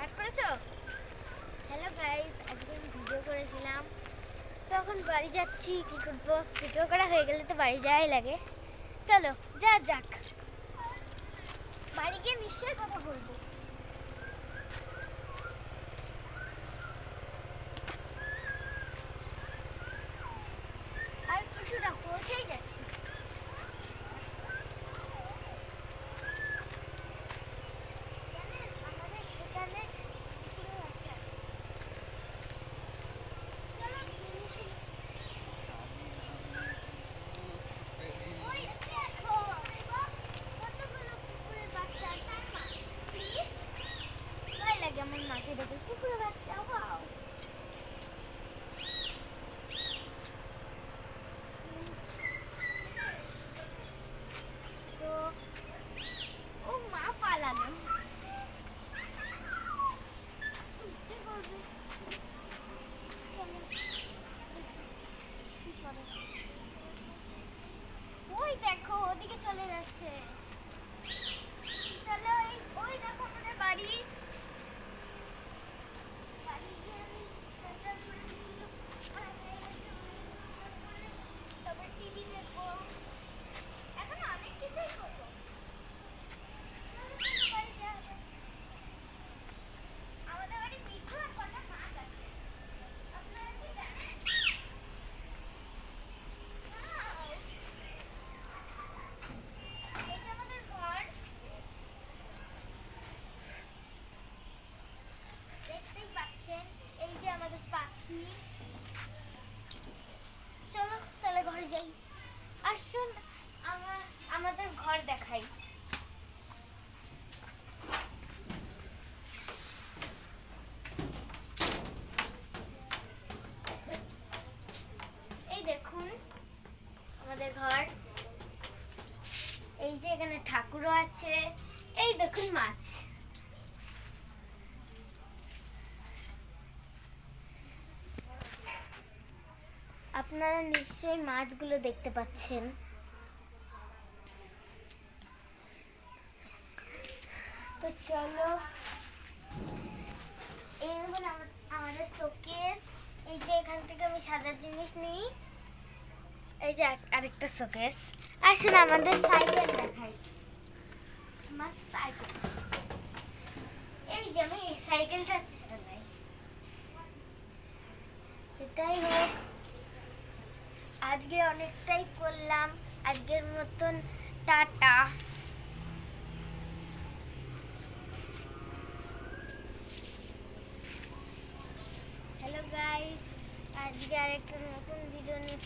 Start করেছ? Hello guys আজকে আমি ভিডিও করেছিলাম। তখন বাড়ি যাচ্ছি, কি করব? ভিডিও করা হয়ে গেলে তো বাড়ি যাওয়াই লাগে। চলো, যা যাক। বাড়ি গিয়ে নিশ্চয়ই কথা বলব আর কিছুটা পৌঁছেই যাচ্ছি জানেন, আমাদের এখানে কুকুরও আছে। চলো, দেখি। ওই দেখো, কতগুলো কুকুরের বাচ্চা, তার মা। Please? ভয় লাগে আমার কুকুরের বাচ্চা wow! তো ও মা করে? ওই দেখো, ওদিকে চলে যাচ্ছে চলো ওই ওই দেখো আমাদের বাড়ি গিয়ে আমি সেন্টার করে নিয়ে তারপর টিভি দেখব এখন অনেক কিছুই করব চলো, চলো, বাড়ি যাওয়া যাক। আমাদের বাড়ি মিঠু আর কটা মাছ আছে আপনারা কি জানেন Wow! এটা আমাদের ঘর দেখতেই পাচ্ছেন এই যে আমাদের পাখি চলো তাহলে ঘরে যাই আসুন আমার আমাদের ঘর দেখাই এই দেখুন আমাদের ঘর। এই যে এখানে ঠাকুরও আছে। এই দেখুন মাছ। আপনারা নিশ্চয়ই মাছগুলো দেখতে পাচ্ছেন। তো চলো, এই আমাদের শোকেস। এই যে এখান থেকে আমি সাজার জিনিস নিই। এই যে আরেকটা শোকেস আসুন আমাদের সাইকেল দেখাই। আমার সাইকেল। এই যে আমি এই সাইকেলটা চালাই। এটাই হোক। আজকে অনেকটাই করলাম। আজকের মতন টাটা। হ্যালো গাইস আজকে আরেকটা নতুন ভিডিও নিয়ে